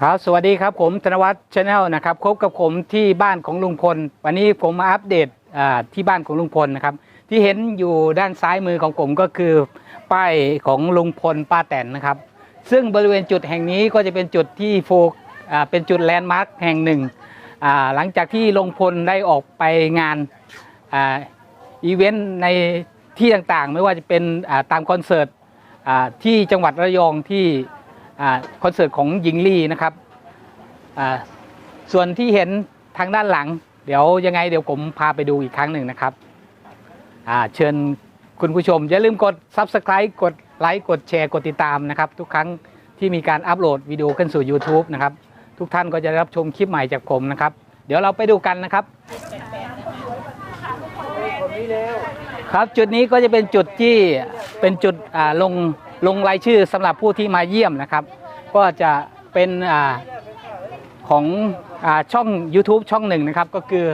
ครับสวัสดีครับผมธนวัฒน์ชาแนลนะครับพบกับผมที่บ้านของลุงพล วันนี้ผมมาอัปเดตที่บ้านของลุงพลนะครับที่เห็นอยู่ด้านซ้ายมือของผมก็คือป้ายของลุงพลป้าแตนนะครับ ซึ่งบริเวณจุดแห่งนี้ก็จะเป็นจุดที่โฟกเป็นจุดแลนด์มาร์คแห่งหนึ่งหลังจากที่ลุงพลได้ออกไปงานอ,อีเวนต์ในที่ต่างๆ ไม่ว่าจะเป็นตามคอนเสิร์ตที่จังหวัดระยองที่ คอนเสิร์ตของหญิงลีนะครับส่วนที่เห็นทางด้านหลัง เดี๋ยวยังไงเดี๋ยวผมพาไปดูอีกครั้งหนึ่งนะครับเชิญคุณผู้ชม อย่าลืมกด Subscribe กดไลค์กดแชร์กดติดตามนะครับ ทุกครั้งที่มีการอัปโหลดวิดีโอขึ้นสู่ YouTube นะครับ ทุกท่านก็จะได้รับชมคลิปใหม่จากผมนะครับ เดี๋ยวเราไปดูกันนะครับ ครับจุดนี้ก็จะเป็นจุดที่เป็นจุดลง ลงรายชื่อสำหรับผู้ที่มาเยี่ยมนะครับ ก็จะเป็นอของอช่อง YouTube ช่องหนึ่งนะครับ ก็คือ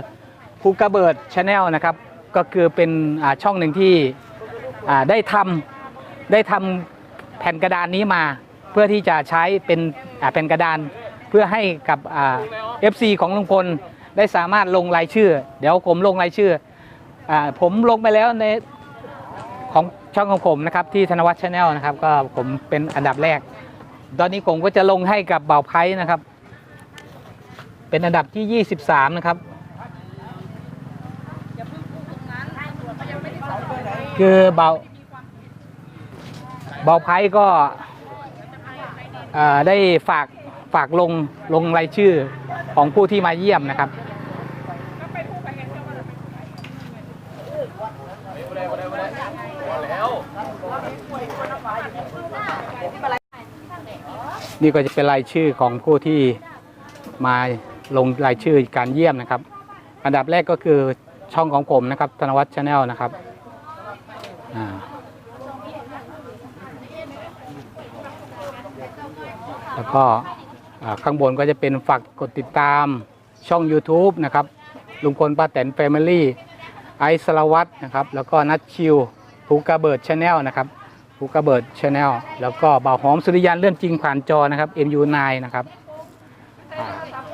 ภูกระเบิดชาแนลนะครับ ก็คือเป็นช่องหนึ่งที่ได้ทำได้ทำแผ่นกระดานนี้มา เพื่อที่จะใช้เป็นแผ่นกระดานเพื่อให้กับเอ่า FC ของลุงพลได้สามารถลงรายชื่อ เดี๋ยวผมลงรายชื่ออผมลงไปแล้วใน ของช่องของผมนะครับที่ธนวัฒน์ชาแนลนะครับ ก็ผมเป็นอันดับแรก ตอนนี้ผมก็จะลงให้กับเบาไพ่นะครับ เป็นอันดับที่ 23 นะครับคือเบาเบาไพ่ก็ได้ฝากฝากลงลงรายชื่อของผู้ที่มาเยี่ยมนะครับ นี่ก็จะเป็นรายชื่อของผู้ที่มาลงรายชื่อการเยี่ยมนะครับ อันดับแรกก็คือช่องของผมนะครับ ธนวัฒน์ชาแนลนะครับแล้วก็ข้างบนก็จะเป็นฝากกดติดตามช่อง YouTube นะครับลุงพลป้าแตนแฟมิลี่ ไอซ์สลวัตนะครับ แล้วก็นัดชิวภูกระเบิดชาแนลนะครับภูกระเบิดชาแนลแล้วก็บ่าวหอมสุริยันเรื่องจริงผ่านจอนะครับ MU9 นะครับ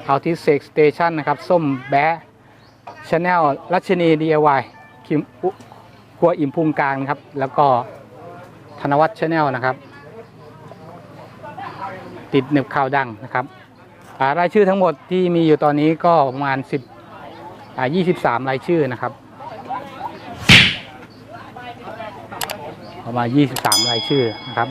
เอาทิเซ็กสเตชันนะครับ ส้มแบะชาแนลรัชนี DIY คิมอุครัวอิ่มพุงกลางนะครับ แล้วก็ธนวัฒน์ชาแนลนะครับ ติดหนึบข่าวดังนะครับรายชื่อทั้งหมดที่มีอยู่ตอนนี้ก็ประมาณ10อ่า23 รายชื่อนะครับ ประมาณ 23 รายชื่อนะครับ